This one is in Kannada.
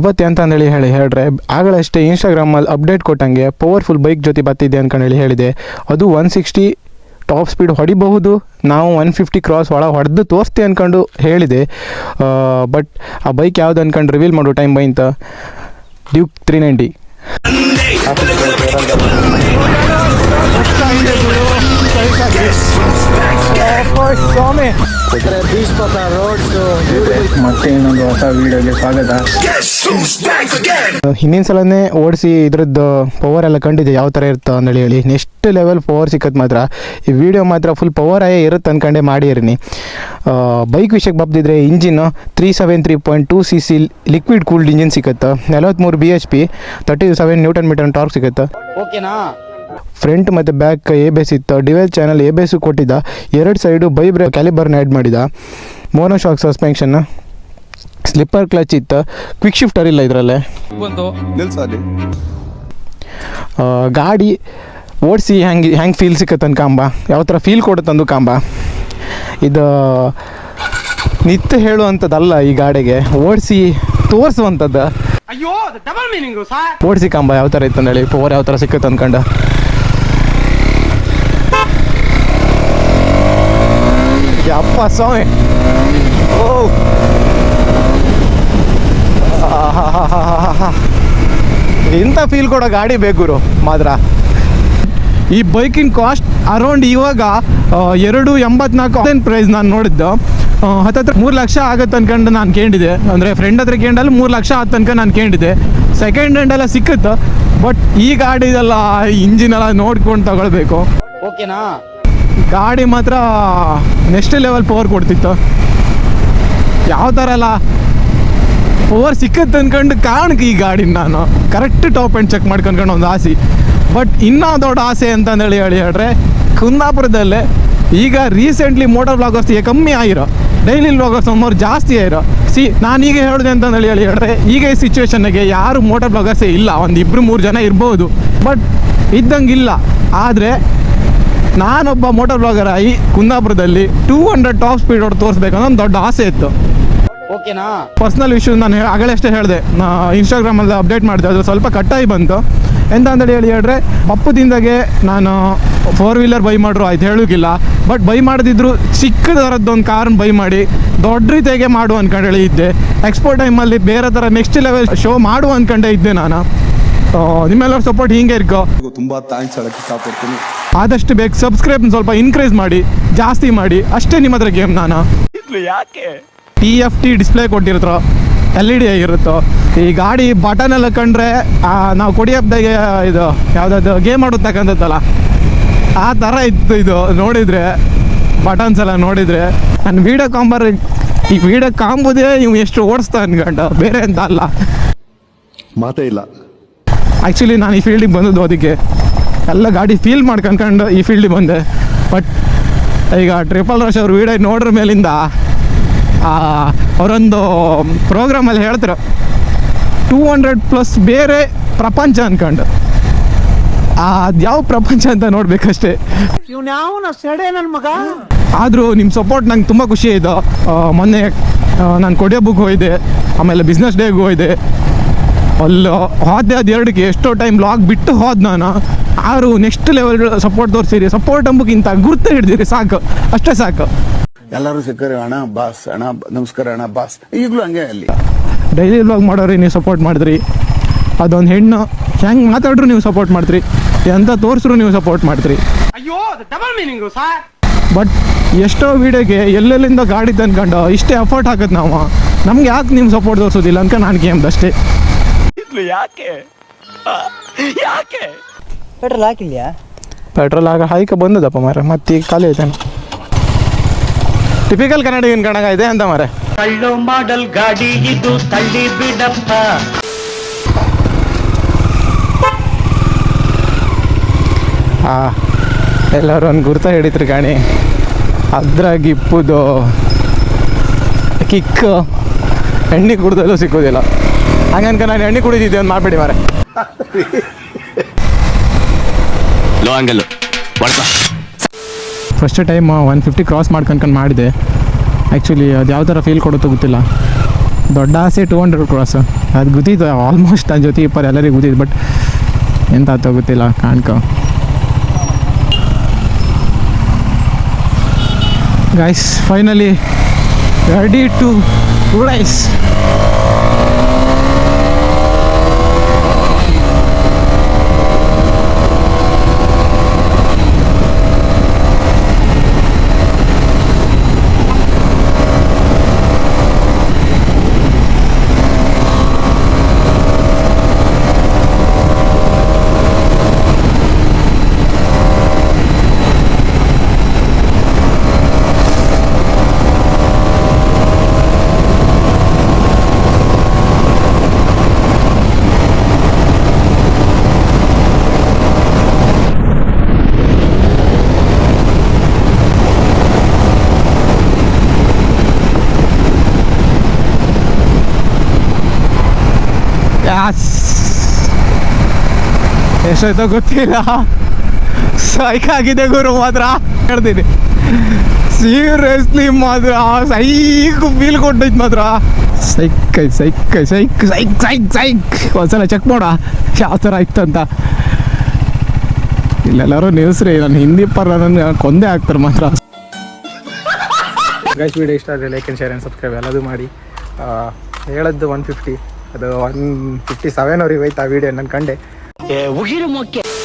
ಅವತ್ತೆ ಅಂತ ಹೇಳಿ ಹೇಳ್ರೆ ಆಗಲಷ್ಟೇ ಇನ್ಸ್ಟಾಗ್ರಾಮಲ್ಲಿ ಅಪ್ಡೇಟ್ ಕೊಟ್ಟಂಗೆ ಪವರ್ಫುಲ್ ಬೈಕ್ ಜೊತೆ ಬತ್ತಿದೆ ಅಂತ ಹೇಳಿ ಹೇಳಿದೆ. ಅದು ಒನ್ ಸಿಕ್ಸ್ಟಿ ಟಾಪ್ ಸ್ಪೀಡ್ ಹೊಡಿಬಹುದು, ನಾವು ಒನ್ ಫಿಫ್ಟಿ ಕ್ರಾಸ್ ಒಳ ಹೊಡೆದು ತೋರಿಸ್ತೆ ಅಂದ್ಕೊಂಡು ಹೇಳಿದೆ. ಬಟ್ ಆ ಬೈಕ್ ಯಾವ್ದು ಅಂದ್ಕೊಂಡು ರಿವೀಲ್ ಮಾಡೋ ಟೈಮ್ ಬೈಂತ ಡ್ಯೂಕ್ ತ್ರೀ ನೈಂಟಿ ಮತ್ತೆ ಇನ್ನೊಂದು ಹೊಸ ವಿಡಿಯೋಗೆ ಸ್ವಾಗತ. ಹಿಂದಿನ ಸಲನೇ ಓಡಿಸಿ ಇದ್ರದ್ದು ಪವರ್ ಎಲ್ಲ ಕಂಡಿದೆ ಯಾವ ಥರ ಇರುತ್ತೆ ಅಂತ ಹೇಳಿ. ನೆಕ್ಸ್ಟ್ ಲೆವೆಲ್ ಪವರ್ ಸಿಕ್ಕತ್ ಮಾತ್ರ. ಈ ವಿಡಿಯೋ ಮಾತ್ರ ಫುಲ್ ಪವರ್ ಆಯೇ ಇರುತ್ತೆ ಅನ್ಕೊಂಡೆ ಮಾಡಿರಿನಿ. ಬೈಕ್ ವಿಷಯಕ್ಕೆ ಬಬ್ದಿದ್ರೆ engine three seven three point two C C liquid cooled engine ಸಿಗುತ್ತೆ ನಲವತ್ತ್ಮೂರು B H P thirty seven newton metre torque ಸಿಗತ್ತೆ ಓಕೆನಾ ಫ್ರಂಟ್ ಮತ್ತು ಬ್ಯಾಕ್ ಎ ಬೇಸ್ ಇತ್ತು. ಡಿವೆಲ್ ಚಾನಲ್ ಎ ಬೇಸು ಕೊಟ್ಟಿದ್ದ. ಎರಡು ಸೈಡು ಬೈ ಬ್ರೇ ಕ್ಯಾಲಿಬರ್ನ ಆ್ಯಡ್ ಮಾಡಿದ. Mono shock suspension. Slipper clutch ಇತ್ತು. ಕ್ವಿಕ್ ಶಿಫ್ಟರ್ ಇಲ್ಲ ಇದರಲ್ಲೇ. ಗಾಡಿ ಓಡಿಸಿ ಹೆಂಗೆ ಹೆಂಗೆ ಫೀಲ್ ಸಿಕ್ಕತ್ತನ್ ಕಾಂಬ. ಯಾವ ಥರ ಫೀಲ್ ಕೊಡುತ್ತಂದು ಕಾಂಬ. ಇದು ನಿತ್ಯ ಹೇಳುವಂಥದ್ದಲ್ಲ ಈ ಗಾಡಿಗೆ. ಓಡಿಸಿ ತೋರಿಸುವಂಥದ್ದು. ಅಯ್ಯೋ ಓಡಿಸಿ ಕಾಂಬ ಯಾವ ಥರ ಇತ್ತು ಹೇಳಿ. ಪವರ್ ಯಾವ ಥರ ಸಿಕ್ಕತ್ತೆ ಅಂದ್ಕೊಂಡು. ಯಪ್ಪ ಸ್ವಾಮಿ ಓ. ಇಂಥ ಫೀಲ್ ಕೊಡೋ ಗಾಡಿ ಬೇಕು ಗುರು, ಮಾತ್ರ. ಈ ಬೈಕಿನ ಕಾಸ್ಟ್ ಅರೌಂಡ್ ಇವಾಗ ಎರಡು ಎಂಬತ್ನಾಲ್ಕು ಪ್ರೈಸ್ ನಾನು ನೋಡಿದ್ದು. ಹತ್ತತ್ರ ಮೂರು ಲಕ್ಷ ಆಗತ್ತೆ ಅನ್ಕೊಂಡು ನಾನು ಕೇಳಿದೆ. ಅಂದರೆ ಫ್ರೆಂಡ್ ಹತ್ರ ಕೇಂಡಲ್ಲಿ ಮೂರು ಲಕ್ಷ ಆತು ತನಕ ನಾನು ಕೇಳಿದೆ. ಸೆಕೆಂಡ್ ಹ್ಯಾಂಡ್ ಎಲ್ಲ ಸಿಕ್ಕುತ್ತೆ ಬಟ್ ಈ ಗಾಡಿದೆಲ್ಲ ಇಂಜಿನ್ ಎಲ್ಲ ನೋಡ್ಕೊಂಡು ತಗೊಳ್ಬೇಕು. ಓಕೆನಾ ಗಾಡಿ ಮಾತ್ರ ನೆಕ್ಸ್ಟ್ ಲೆವೆಲ್ ಪವರ್ ಕೊಡ್ತಿತ್ತು. ಯಾವ ಥರ ಅಲ್ಲ? ಪವರ್ ಸಿಕ್ಕತ್ತೆ ಅಂದ್ಕೊಂಡು ಕಾರಣಕ್ಕೆ ಈ ಗಾಡಿನ ನಾನು. ಕರೆಕ್ಟ್ ಟಾಪ್ ಆ್ಯಂಡ್ ಚೆಕ್ ಮಾಡ್ಕೊಂಡ್ಕೊಂಡು ಒಂದು ಆಸೆ. ಬಟ್ ಇನ್ನೂ ದೊಡ್ಡ ಆಸೆ ಅಂತಂದೇಳಿ ಹೇಳಿ ಹೇಳ್ರೆ, ಕುಂದಾಪುರದಲ್ಲೇ ಈಗ ರೀಸೆಂಟ್ಲಿ ಮೋಟರ್ ಬ್ಲಾಗರ್ಸ್ ಕಮ್ಮಿ ಆಗಿರೋ ಡೈಲಿ ಬ್ಲಾಗರ್ಸ್ ಅಮ್ಮವ್ರು ಜಾಸ್ತಿ ಆಗಿರೋ. ಸಿ ನಾನು ಈಗ ಹೇಳಿದೆ ಅಂತಂದೇಳಿ ಹೇಳಿ ಹೇಳ್ರೆ, ಈಗ ಈ ಸಿಚುವೇಶನ್ಗೆ ಯಾರು ಮೋಟರ್ ಬ್ಲಾಗರ್ಸೇ ಇಲ್ಲ ಒಂದು ಇಬ್ಬರು ಮೂರು ಜನ ಇರ್ಬೋದು. ಬಟ್ ಇದ್ದಂಗಿಲ್ಲ. ಆದರೆ ನಾನೊಬ್ಬ ಮೋಟರ್ ಬ್ಲಾಗರ್ ಆಗಿ ಕುಂದಾಪುರದಲ್ಲಿ ಟೂ ಹಂಡ್ರೆಡ್ ಟಾಪ್ ಸ್ಪೀಡ್ ಹೊಡೆದು ತೋರಿಸ್ಬೇಕನ್ನೋ ಒಂದು ದೊಡ್ಡ ಆಸೆ ಇತ್ತು. ಓಕೆನಾ? ಪರ್ಸ್ನಲ್ ಇಶ್ಯೂ ನಾನು ಆಗಲಷ್ಟೇ ಆಗಲೇ ಹೇಳಿದೆ. ನಾ ಇನ್ಸ್ಟಾಗ್ರಾಮಲ್ಲಿ ಅಪ್ಡೇಟ್ ಮಾಡಿದೆ. ಅದು ಸ್ವಲ್ಪ ಕಟ್ಟಾಗಿ ಬಂತು. ಎಂತ ಅಂತೇಳಿ ಹೇಳಿ ಹೇಳಿದ್ರೆ ಪಪ್ಪದಿಂದಾಗೆ ನಾನು ಫೋರ್ ವೀಲರ್ ಬೈ ಮಾಡ್ರು ಆಯ್ತು ಹೇಳೋಕ್ಕಿಲ್ಲ ಬಟ್ ಬೈ ಮಾಡದಿದ್ರು ಒಂದು ಕಾರ್ನ ಬೈ ಮಾಡಿ ದೊಡ್ಡ ರೀತಿಯಾಗೆ ಮಾಡು ಅನ್ಕೊಂಡು ಹೇಳಿ ಇದ್ದೆ ಟೈಮ್ ಟೈಮಲ್ಲಿ ಬೇರೆ ಥರ ನೆಕ್ಸ್ಟ್ ಲೆವೆಲ್ ಶೋ ಮಾಡು ಅನ್ಕೊಂಡೇ ಇದ್ದೆ ನಾನು. ನಿಮ್ಮೆಲ್ಲರ ಸಪೋರ್ಟ್ ಹಿಂಗೆ ಇರ್ಕೋ. ತುಂಬಾ ಥ್ಯಾಂಕ್ಸ್ ಹೇಳಕ್ಕೆ ಇಷ್ಟಪಡ್ತೀನಿ. ಆದಷ್ಟು ಬೇಗ ಸಬ್ಸ್ಕ್ರೈಬ್ ಸ್ವಲ್ಪ ಇನ್ಕ್ರೀಸ್ ಮಾಡಿ ಜಾಸ್ತಿ ಮಾಡಿ ಅಷ್ಟೇ ನಿಮ್ಮ ಹತ್ರ ಗೇಮ್ ನಾನು? ಯಾಕೆ? ಟಿ ಎಫ್ ಟಿ ಡಿಸ್ಪ್ಲೇ ಕೊಟ್ಟಿರ್ತಾರೋ ಎಲ್ ಇ ಡಿ ಆಗಿರುತ್ತೋ ಈ ಗಾಡಿ ಬಟನ್ ಎಲ್ಲ ಕಂಡ್ರೆ ಆ, ನಾವು ಕೊಡಿ ಹಬ್ಬದಾಗೆ ಇದು ಯಾವುದಾದ್ರು ಗೇಮ್ ಆಡುತ್ತಕ್ಕಂಥದ್ದಲ್ಲ ಆ ಥರ ಇತ್ತು ಇದು ನೋಡಿದರೆ ಬಟನ್ಸ್ ಎಲ್ಲ ನೋಡಿದರೆ. ನಾನು ವೀಡಿಯೋ ಕಾಂಬರ್ ಈ ವೀಡಿಯೋ ಕಾಂಬೋದೇ ನೀವು ಎಷ್ಟು ಓಡಿಸ್ತಾ ಅನ್ಕಂಡು ಬೇರೆ ಅಂತ ಅಲ್ಲ. ಮಾತೇ ಇಲ್ಲ. ಆ್ಯಕ್ಚುಲಿ ನಾನು ಈ ಫೀಲ್ಡಿಗೆ ಬಂದದ್ದು ಅದಕ್ಕೆ. ಎಲ್ಲ ಗಾಡಿ ಫೀಲ್ ಮಾಡ್ಕೊಂಡ್ಕೊಂಡು ಈ ಫೀಲ್ಡಿಗೆ ಬಂದೆ. ಬಟ್ ಈಗ ಟ್ರಿಪಲ್ ರಶ್ ಅವ್ರ ವೀಡಿಯೋ ನೋಡ್ರ ಮೇಲಿಂದ ಆ, ಅವರೊಂದು ಪ್ರೋಗ್ರಾಮಲ್ಲಿ ಹೇಳ್ತಾರೆ. ಟೂ ಹಂಡ್ರೆಡ್ ಪ್ಲಸ್ ಬೇರೆ ಪ್ರಪಂಚ ಅಂದ್ಕೊಂಡು ಅದು ಯಾವ ಪ್ರಪಂಚ ಅಂತ ನೋಡ್ಬೇಕಷ್ಟೇ. ಇವ್ನ್ಯಾವನ ಸೆಡೆ ನನ್ನ ಮಗ? ಆದರೂ ನಿಮ್ಮ ಸಪೋರ್ಟ್ ನಂಗೆ ತುಂಬ ಖುಷಿ ಆಯಿತು. ಮೊನ್ನೆ ನಾನು ಕೊಡಿಯೋ ಬುಕ್ ಹೋಗಿದ್ದೆ ಆಮೇಲೆ ಬಿಸ್ನೆಸ್ ಡೇಗೆ ಹೋಗಿದ್ದೆ ಅಲ್ಲಿ ಹೋದೆ ಅದು ಎರಡಕ್ಕೆ ಎಷ್ಟೋ ಟೈಮ್ ಲಾಗ್ ಬಿಟ್ಟು ಹೋದ್ ನಾನು. ಆರು ನೆಕ್ಸ್ಟ್ ಲೆವೆಲ್ ಸಪೋರ್ಟ್ ತೋರಿಸಿರಿ. ಸಪೋರ್ಟ್ ಅಂಬಕ್ಕಿಂತ ಗುರ್ತ ಹಿಡಿದಿರಿ ಸಾಕು. ಅಷ್ಟೇ ಸಾಕು. ಎಲ್ಲರೂ ಸಿಕ್ಕರೆ ಅಣ್ಣ ಬಾಸ್ ಅಣ್ಣ ನಮಸ್ಕಾರ ಅಣ್ಣ ಬಾಸ್. ಈಗಲೂ ಹಂಗೆ ಅಲ್ಲಿ. ಡೈಲಿ ಲಾಗ್ ಮಾಡೋರಿ ನೀವು ಸಪೋರ್ಟ್ ಮಾಡಿದ್ರಿ. ಅದೊಂದು ಹೆಣ್ಣು ಹೆಂಗೆ ಮಾತಾಡ್ರು ನೀವು ಸಪೋರ್ಟ್ ಮಾಡ್ತೀರಿ ಎಂತ ತೋರಿಸ್ರು ನೀವು ಸಪೋರ್ಟ್ ಮಾಡ್ತೀರಿ ಅಯ್ಯೋ ಡಬಲ್ ಮೀನಿಂಗು ಸರ್ ಬಟ್ ಎಷ್ಟೋ ವೀಡಿಯೋಗೆ ಎಲ್ಲೆಲ್ಲಿಂದ ಗಾಡಿ ತಂದ್ಕೊಂಡು ಇಷ್ಟೇ ಎಫರ್ಟ್ ಹಾಕೋದು ನಾವು. ನಮ್ಗೆ ಯಾಕೆ ನೀವು ಸಪೋರ್ಟ್ ತೋರಿಸೋದಿಲ್ಲ ಅಂತ ನಾನು ಕೇಂದ್ರ ಅಷ್ಟೇ. ಯಾಕೆ? ಯಾಕೆ? ಪೆಟ್ರೋಲ್ ಹಾಕಿಲ್ಯಾ? ಪೆಟ್ರೋಲ್ ಆಗ ಹೈಕ ಬಂದದಪ್ಪ ಮಾರ ಮತ್ತೆ ಈಗ ಖಾಲಿ ಐತೆ ಟಿಪಿಕಲ್ ಕನ್ನಡಿಗನ್ ಕಣಗ ಇದೆ ಅಂತ ಮಾರೆ ಕಳ್ಳು ಮಾಡಲ್ ಗಾಡಿ ಇದು ತಳ್ಳಿ ಬಿಡಪ್ಪ. ಆ ಎಲ್ಲರೂ ಒಂದು ಗುರ್ತ ಹಿಡಿತ್ರಿ ಕಾಣಿ ಅದ್ರಾಗ ಇಪ್ಪುದು ಕಿಕ್ ಎಣ್ಣೆ ಕುಡ್ದಲ್ಲೂ ಸಿಕ್ಕೋದಿಲ್ಲ. ಹಂಗನ್ಕ ನಾನು ಎಣ್ಣೆ ಕುಡಿದಿದ್ದೆ ಅಂತ ಮಾಡ್ಬೇಡಿ ಮಾರೆ low angle first time one fifty cross ಮಾಡ್ಕೊಂಡ್ಕೊಂಡು ಮಾಡಿದೆ. ಆ್ಯಕ್ಚುಲಿ ಅದು ಯಾವ ಥರ ಫೀಲ್ ಕೊಡುತ್ತೋ ಗೊತ್ತಿಲ್ಲ. ದೊಡ್ಡ ಆಸೆ ಟೂ ಹಂಡ್ರೆಡ್ ಕ್ರಾಸ್ ಅದು ಗೊತ್ತಿತ್ತು ಆಲ್ಮೋಸ್ಟ್ ನನ್ನ ಜೊತೆ ಇಪ್ಪರು ಎಲ್ಲರಿಗೂ ಗುದ್ದಿದ್ದು ಬಟ್ ಎಂತ ಆತೋ ಗೊತ್ತಿಲ್ಲ ಕಾಣ್ಕೊ. Guys finally ready to rise ಎಷ್ಟಾಯ್ತೋ ಗೊತ್ತಿಲ್ಲ. ಸೈಕ್ ಆಗಿದೆ ಗುರು, ಮಾತ್ರ ಹೇಳ್ತೀನಿ. ಸೀರಿಯಸ್ಲಿ ಮಾತ್ರ ಸೈಕ್ ಫೀಲ್ ಕೊಟ್ಟೈತೆ ಮಾತ್ರ. ಸೈಕ್ ಸೈಕ್ ಸೈಕ್ ಸೈಕ್ ಸೈಕ್ ಸೈಕ್ ಒಂದ್ಸಲ ಚೆಕ್ ಮಾಡ, ಯಾವ ಥರ ಇತ್ತು ಅಂತ. ಇಲ್ಲೆಲ್ಲರೂ ನ್ಯೂಸ್ ರೀ ನಾನು ಹಿಂದಿ ಪರ ನನ್ನ ಕೊಂದೇ ಆಗ್ತಾರೆ ಮಾತ್ರ. ಗೈಸ್ ವಿಡಿಯೋ ಇಷ್ಟ ಆದರೆ like and share and subscribe ಎಲ್ಲದೂ ಮಾಡಿ. ಹೇಳದ್ದು ಒನ್ ಫಿಫ್ಟಿ ಅದು ಒನ್ ಫಿಫ್ಟಿ ಸೆವೆನ್ವರೆಗೆ ಹೋಯ್ತು ಆ ವಿಡಿಯೋ ನನ್ನ ಕಂಡೆ. えー、お昼も OK。